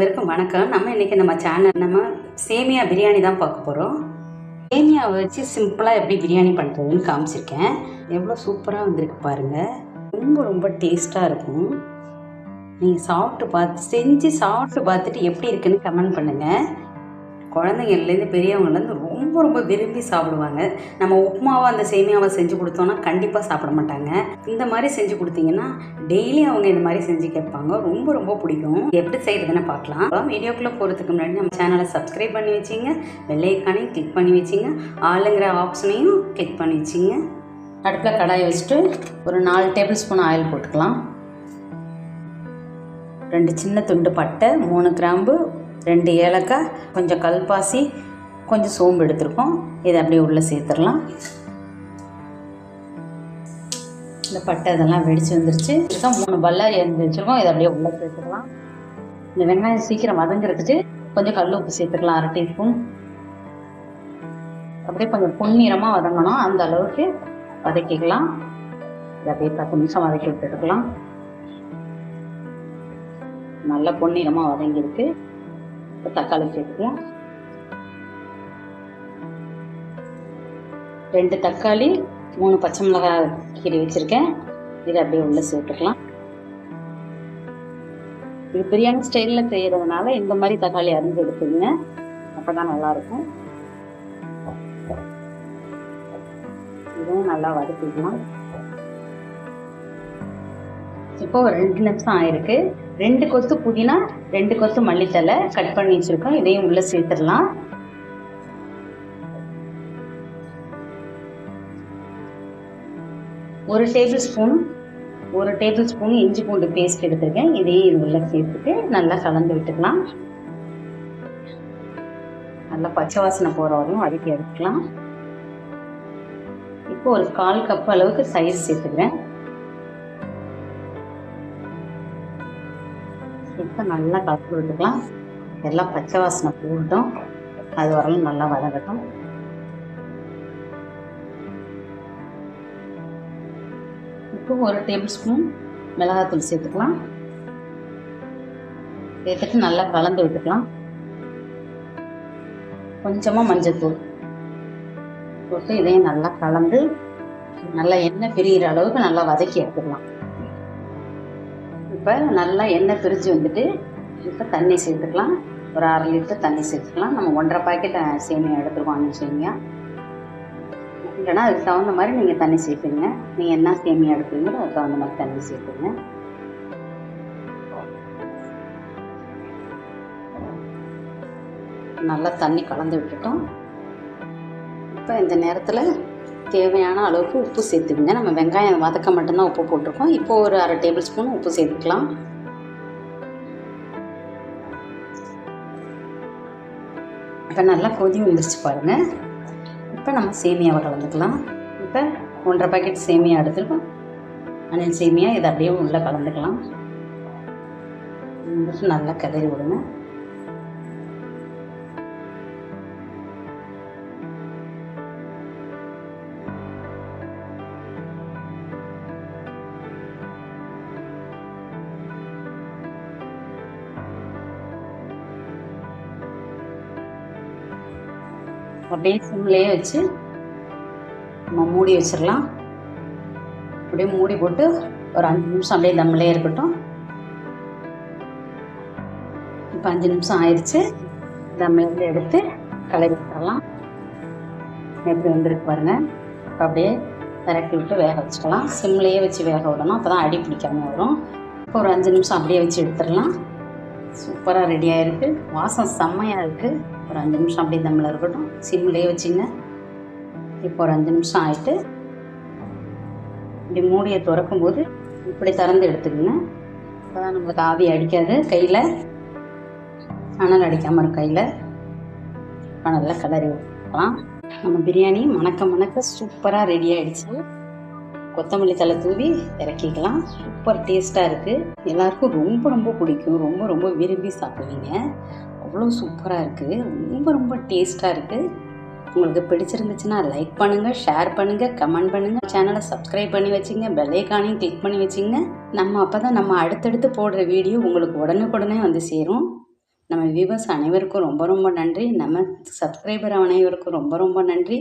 வெறுக்கும் வணக்கம். நம்ம இன்னைக்கு நம்ம சேனல் நம்ம சேமியா பிரியாணி தான் பார்க்க போகிறோம் சேமியாவை வச்சு சிம்பிளாக எப்படி பிரியாணி பண்ணுறதுன்னு காமிச்சிருக்கேன். எவ்வளோ சூப்பராக வந்திருக்கு பாருங்கள் ரொம்ப ரொம்ப டேஸ்ட்டாக இருக்கும். நீங்கள் சாப்பிட்டு பார்த்து செஞ்சு சாப்பிட்டு பார்த்துட்டு எப்படி இருக்குன்னு கமெண்ட் பண்ணுங்கள் குழந்தைங்கள்லேருந்து பெரியவங்கள்லேருந்து ரொம்ப ரொம்ப விரும்பி சாப்பிடுவாங்க. நம்ம உப்புமாவை அந்த சேமியாவை செஞ்சு கொடுத்தோன்னா கண்டிப்பாக சாப்பிட மாட்டாங்க. இந்த மாதிரி செஞ்சு கொடுத்தீங்கன்னா டெய்லி அவங்க இந்த மாதிரி செஞ்சு கேட்பாங்க. ரொம்ப ரொம்ப பிடிக்கும். எப்படி செய்கிறதுன்னு பார்க்கலாம். வீடியோக்குள்ளே போகிறதுக்கு முன்னாடி நம்ம சேனலை சப்ஸ்கிரைப் பண்ணி வச்சிங்க. வெள்ளைக்கானையும் கிளிக் பண்ணி வச்சிங்க. ஆளுங்கிற ஆப்ஷனையும் கிளிக் பண்ணி வச்சிங்க. அடுப்பில் கடாயை வச்சுட்டு ஒரு நாலு டேபிள் ஸ்பூன் ஆயில் போட்டுக்கலாம். ரெண்டு சின்ன துண்டு பட்டை மூணு கிராம்பு ரெண்டு ஏலக்காய் கொஞ்சம் கல்பாசி கொஞ்சம் சோம்பு எடுத்துருக்கோம். இதை அப்படியே உள்ளே சேர்த்துடலாம். இந்த பட்டை இதெல்லாம் வெடிச்சு வந்துருச்சு. இதுதான் மூணு பல்லாரி அரிஞ்சு வச்சுருக்கோம். இதை அப்படியே உள்ளே சேர்த்துக்கலாம் இந்த வெங்காயம் சீக்கிரம் வதங்குறதுக்கு கொஞ்சம் கல் உப்பு சேர்த்துக்கலாம் அரை டீஸ்பூன். அப்படியே கொஞ்சம் பொன்னிறமாக வதங்கணும். அந்த அளவுக்கு வதக்கிக்கலாம். இதை அப்படியே பத்து நிமிஷம் வதக்கி விட்டுருக்கலாம் நல்லா பொன்னிறமாக வதங்கியிருக்கு. இப்போ தக்காளி சேர்த்துக்கலாம். ரெண்டு தக்காளி மூணு பச்சை மிளகாய் கீரை வச்சுருக்கேன். இதை அப்படியே உள்ளே சேர்த்துக்கலாம். இது பிரியாணி ஸ்டைலில் செய்கிறதுனால இந்த மாதிரி தக்காளி அரிஞ்சு எடுத்துங்க அப்போ தான் நல்லாயிருக்கும். இதுவும் நல்லா வதக்கிக்கலாம். இப்போ ஒரு ரெண்டு நிமிஷம் ஆயிருக்கு. ரெண்டு கொத்து புதினா ரெண்டு கொத்து மல்லித்தலை கட் பண்ணி வச்சிருக்கோம். இதையும் உள்ள சேர்த்துடலாம். ஒரு டேபிள் ஸ்பூன் ஒரு டேபிள் ஸ்பூன் இஞ்சி பூண்டு பேஸ்ட் எடுத்திருக்கேன். இதையும் இது உள்ள சேர்த்துட்டு நல்லா கலந்து விட்டுக்கலாம். நல்லா பச்சை வாசனை போகிற வரையும் வதக்கி எடுத்துக்கலாம். இப்போ ஒரு கால் கப் அளவுக்கு தயிர் சேர்த்துக்கிறேன். இப்போ நல்லா கலந்து விட்டுக்கலாம். எல்லாம் பச்சை வாசனை போட்டோம் அது வரலும் நல்லா வதங்கட்டும். இப்போ ஒரு டேபிள் ஸ்பூன் மிளகாத்தூள் சேர்த்துக்கலாம். சேர்த்துட்டு நல்லா கலந்து விட்டுக்கலாம். கொஞ்சமாக மஞ்சத்தூள் போட்டு இதையும் நல்லா கலந்து நல்லா எண்ணெய் பிரிகிற அளவுக்கு நல்லா வதக்கி எடுத்துக்கலாம். இப்போ நல்லா எண்ணெய் பிரிஞ்சு வந்துட்டு இப்போ தண்ணி சேர்த்துக்கலாம். ஒரு அரை லிட்டர் தண்ணி சேர்த்துக்கலாம். நம்ம ஒன்றரை பாக்கெட் சேமியா எடுத்துருக்கோம் அஞ்சு சேமியா. இல்லைன்னா அதுக்கு தகுந்த மாதிரி நீங்கள் தண்ணி சேர்த்துங்க. நீங்கள் என்ன சேமியா எடுப்பீங்களோ அதுக்கு தகுந்த மாதிரி தண்ணி சேர்த்துங்க. நல்லா தண்ணி கலந்து விட்டுட்டோம். இப்போ இந்த நேரத்தில் தேவையான அளவுக்கு உப்பு சேர்த்துக்குங்க. நம்ம வெங்காயம் வதக்க மட்டும்தான் உப்பு போட்டிருக்கோம். இப்போ ஒரு அரை டேபிள் ஸ்பூன் உப்பு சேர்த்துக்கலாம். இப்போ நல்லா கொதி வந்துருச்சு பாருங்கள் இப்போ நம்ம சேமியாவை கலந்துக்கலாம் இப்போ ஒன்றரை பாக்கெட் சேமியா எடுத்துருக்கோம் அணில் சேமியா இதை அப்படியே உள்ளே கலந்துக்கலாம். நல்லா கதறி விடுங்க. அப்படியே சிம்லேயே வச்சு நம்ம மூடி வச்சிடலாம். அப்படியே மூடி போட்டு ஒரு அஞ்சு நிமிஷம் அப்படியே தம்மிலே இருக்கட்டும். இப்போ அஞ்சு நிமிஷம் ஆயிடுச்சு தம்மிலேருந்து எடுத்து கலரி விட்டுடலாம். எப்படி வந்துருக்கு பாருங்க. இப்போ அப்படியே விரட்டி விட்டு வேக வச்சுக்கலாம். சிம்லேயே வச்சு வேக விடணும். அப்போ தான் அடி பிடிக்காம வரும். இப்போ ஒரு அஞ்சு நிமிஷம் அப்படியே வச்சு எடுத்துடலாம். சூப்பராக ரெடியாக இருக்குது வாசம் செம்மையாக இருக்குது ஒரு அஞ்சு நிமிஷம் அப்படியே தம்மில் இருக்கட்டும். சிம்லேயே வச்சுங்க. இப்போ ஒரு அஞ்சு நிமிஷம் ஆகிட்டு இப்படி மூடியை திறக்கும் போது இப்படி திறந்து எடுத்துக்கோங்க. அப்போ தான் நம்மளுக்கு ஆவி அடிக்காது கையில். அனல் அடிக்காமல் இருக்கும் கையில். இப்போ நல்லா கலரி விட்டுக்கலாம் நம்ம பிரியாணி மணக்க மணக்க சூப்பராக ரெடி ஆகிடுச்சு கொத்தமல்லி தலை தூவி இறக்கிக்கலாம். சூப்பர் டேஸ்ட்டாக இருக்குது எல்லாருக்கும் ரொம்ப ரொம்ப பிடிக்கும். ரொம்ப ரொம்ப விரும்பி சாப்பிடுவீங்க. அவ்வளோ சூப்பராக இருக்குது ரொம்ப ரொம்ப டேஸ்ட்டாக இருக்குது உங்களுக்கு பிடிச்சிருந்துச்சுன்னா லைக் பண்ணுங்கள் ஷேர் பண்ணுங்கள் கமெண்ட் பண்ணுங்கள் சேனலை சப்ஸ்கிரைப் பண்ணி வச்சுங்க. பெல்லைக்கானையும் கிளிக் பண்ணி வச்சுங்க. நம்ம அப்போ தான் நம்ம அடுத்தடுத்து போடுற வீடியோ உங்களுக்கு உடனுக்குடனே வந்து சேரும். நம்ம வியூவர்ஸ் அனைவருக்கும் ரொம்ப ரொம்ப நன்றி. நம்ம சப்ஸ்கிரைபர் அனைவருக்கும் ரொம்ப ரொம்ப நன்றி.